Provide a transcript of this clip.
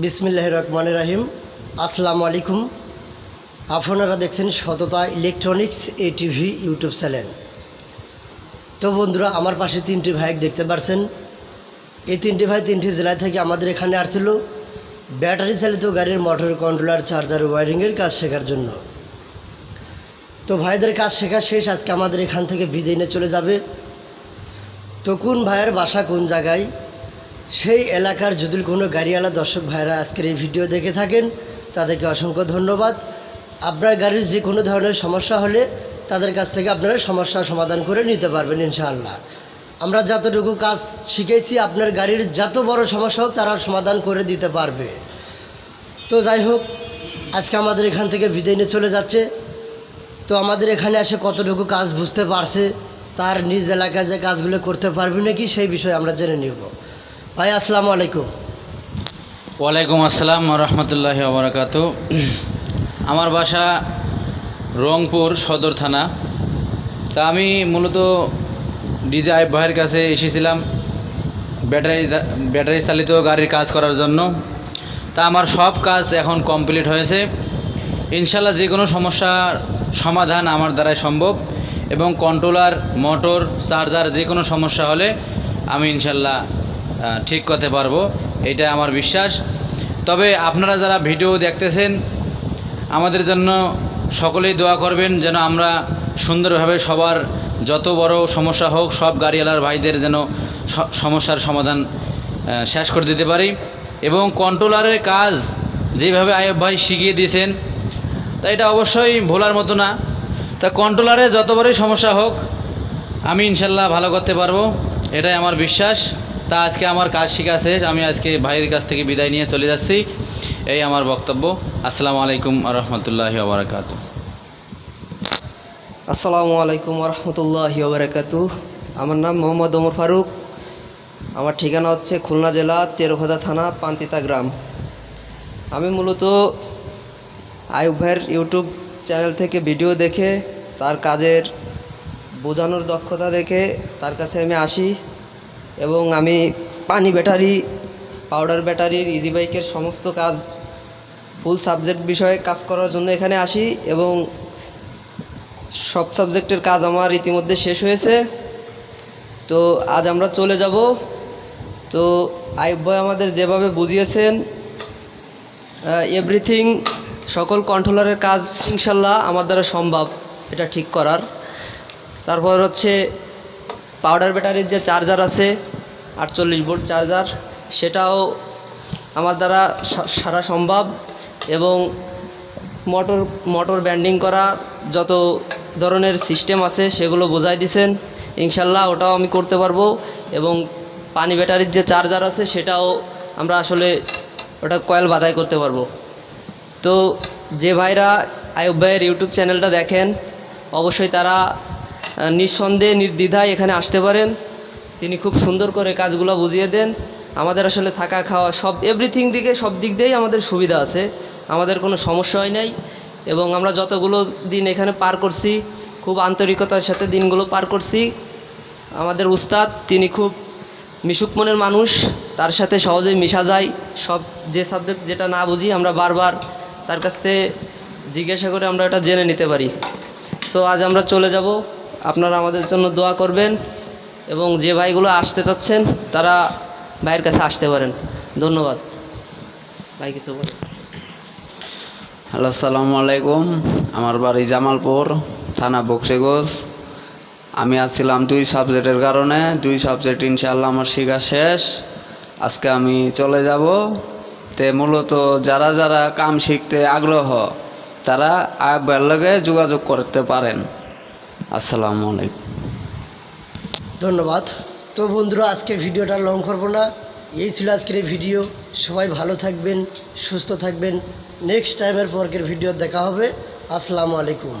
বিসমিল্লাহ রহমান রাহিম। আসসালামু আলাইকুম। আপনারা দেখছেন Sotota electronics A TV YouTube channel. তো বন্ধুরা, আমার পাশে তিনটি ভাই দেখতে পাচ্ছেন এই তিনটি ভাই তিনটি জেলা থেকে আমাদের এখানে আসছিল। ব্যাটারি চালিত গাড়ির মোটর কন্ট্রোলার চার্জার ওয়ারিংয়ের কাজ শেখার জন্য। তো ভাইদের কাজ শেখা শেষ, আজকে আমাদের এখান থেকে নিয়ে চলে যাবে। তো কোন ভাইয়ের বাসা কোন জায়গায়? সেই এলাকার যদি কোনো গাড়িওয়ালা দর্শক ভাইরা আজকের এই ভিডিও দেখে থাকেন, তাদেরকে অসংখ্য ধন্যবাদ। আপনার গাড়ির যে কোনো ধরনের সমস্যা হলে তাদের কাছ থেকে আপনারা সমস্যার সমাধান করে নিতে পারবেন ইনশাআল্লাহ। আমরা যতটুকু কাজ শিখেছি, আপনার গাড়ির যত বড় সমস্যা হোক তারা সমাধান করে দিতে পারবে। তো যাই হোক, আজকে আমাদের এখান থেকে বিদায় নিয়ে চলে যাচ্ছে। তো আমাদের এখানে এসে কতটুকু কাজ বুঝতে পারছে, তার নিজ এলাকায় যে কাজগুলো করতে পারবে নাকি সেই বিষয়ে আমরা জেনে নিব। ভাই, আসসালামু আলাইকুম। ওয়ালাইকুম আসসালাম রহমতুল্লাহ আবরাকাত আমার বাসা রংপুর সদর থানা। তা আমি মূলত ডিজে আইব ভাইয়ের কাছে এসেছিলাম ব্যাটারি ব্যাটারি চালিত গাড়ির কাজ করার জন্য। তা আমার সব কাজ এখন কমপ্লিট হয়েছে। ইনশাল্লাহ যে কোনো সমস্যার সমাধান আমার দ্বারাই সম্ভব এবং কন্ট্রোলার, মোটর, চার্জার যে কোনো সমস্যা হলে আমি ইনশাল্লাহ ঠিক করতে পারব এটা আমার বিশ্বাস। তবে আপনারা যারা ভিডিও দেখতেছেন, আমাদের জন্য সকলেই দোয়া করবেন যেন আমরা সুন্দরভাবে সবার যত বড় সমস্যা হোক, সব গাড়িওয়ালার ভাইদের যেন সমস্যার সমাধান শেষ করে দিতে পারি। এবং কন্ট্রোলারের কাজ যেভাবে আয়ব ভাই শিখিয়ে দিয়েছেন, তা এটা অবশ্যই ভোলার মতো না। তা কন্ট্রোলারে যত বড়ই সমস্যা হোক, আমি ইনশাল্লাহ ভালো করতে পারব, এটাই আমার বিশ্বাস। তা আজকে আমার কাজ শিখাছে আমি আজকে ভাইয়ের কাছ থেকে বিদায় নিয়ে চলে যাচ্ছি। এই আমার বক্তব্য। আসসালামু আলাইকুম রহমতুল্লাহ বারকাত আসসালামু আলাইকুম রহমতুল্লাহ বারাকাতু আমার নাম মোহাম্মদ ওমর ফারুক। আমার ঠিকানা হচ্ছে খুলনা জেলা, তেরোখদা থানা, পান্তিতা গ্রাম। আমি মূলত আয়ুব ভাইয়ের ইউটিউব চ্যানেল থেকে ভিডিও দেখে, তার কাজের বোঝানোর দক্ষতা দেখে, তার কাছে আমি আসি। এবং আমি পানি ব্যাটারি, পাউডার ব্যাটারির ইজি বাইকের সমস্ত কাজ ফুল সাবজেক্ট বিষয়ে কাজ করার জন্য এখানে আসি এবং সব সাবজেক্টের কাজ আমার ইতিমধ্যে শেষ হয়েছে। তো আজ আমরা চলে যাব। তো আইব ভাই আমাদের যেভাবে বুঝিয়েছেন এভরিথিং সকল কন্ট্রোলারের কাজ ইনশাল্লাহ আমার দ্বারা সম্ভব, এটা ঠিক করার। তারপর হচ্ছে পাউডার ব্যাটারির যে চার্জার আছে, আটচল্লিশ ভোল্ট চার্জার, সেটাও আমার দ্বারা সারা সম্ভব এবং মোটর মোটর ব্যান্ডিং করা যত ধরনের সিস্টেম আছে সেগুলো বোঝাই দিছেন। ইনশাল্লাহ ওটাও আমি করতে পারব এবং পানি ব্যাটারির যে চার্জার আছে সেটাও আমরা আসলে ওটা কয়েল বাধাই করতে পারব। তো যে ভাইরা আয়ুব ভাইয়ের ইউটিউব চ্যানেলটা দেখেন, অবশ্যই তারা নিঃসন্দেহে, নির্দ্বিধায় এখানে আসতে পারেন। তিনি খুব সুন্দর করে কাজগুলো বুঝিয়ে দেন। আমাদের আসলে থাকা, খাওয়া, সব এভরিথিং দিকে, সব দিক দিয়েই আমাদের সুবিধা আছে। আমাদের কোনো সমস্যা হয় নাই। এবং আমরা যতগুলো দিন এখানে পার করছি, খুব আন্তরিকতার সাথে দিনগুলো পার করছি। আমাদের উস্তাদ, তিনি খুব মিশুক মনের মানুষ। তার সাথে সহজেই মিশা যায়। সব যে সাবজেক্ট যেটা না বুঝি, আমরা বারবার তার কাছ থেকে জিজ্ঞাসা করে আমরা এটা জেনে নিতে পারি। সো আজ আমরা চলে যাব। আপনারা আমাদের জন্য দোয়া করবেন এবং যে ভাইগুলো আসতে চাচ্ছেন, তারা ভাইয়ের কাছে আসতে পারেন। ধন্যবাদ। ভাই, কিছু বলেন। হ্যালো, আসসালামু আলাইকুম। আমার বাড়ি জামালপুর, থানা বক্সিগঞ্জ আমি আসছিলাম দুই সাবজেক্টের কারণে। দুই সাবজেক্ট ইনশাআল্লাহ আমার শেখা শেষ। আজকে আমি চলে যাব। তে মূলত যারা যারা কাম শিখতে আগ্রহ, তারা আয়াবের লগে যোগাযোগ করতে পারেন। আসসালামু আলাইকুম। ধন্যবাদ। তো বন্ধুরা, আজকের ভিডিওটা লং করব না। এই ছিল আজকের এই ভিডিও। সবাই ভালো থাকবেন, সুস্থ থাকবেন। নেক্সট টাইমের পরকের ভিডিও দেখা হবে। আসসালামু আলাইকুম।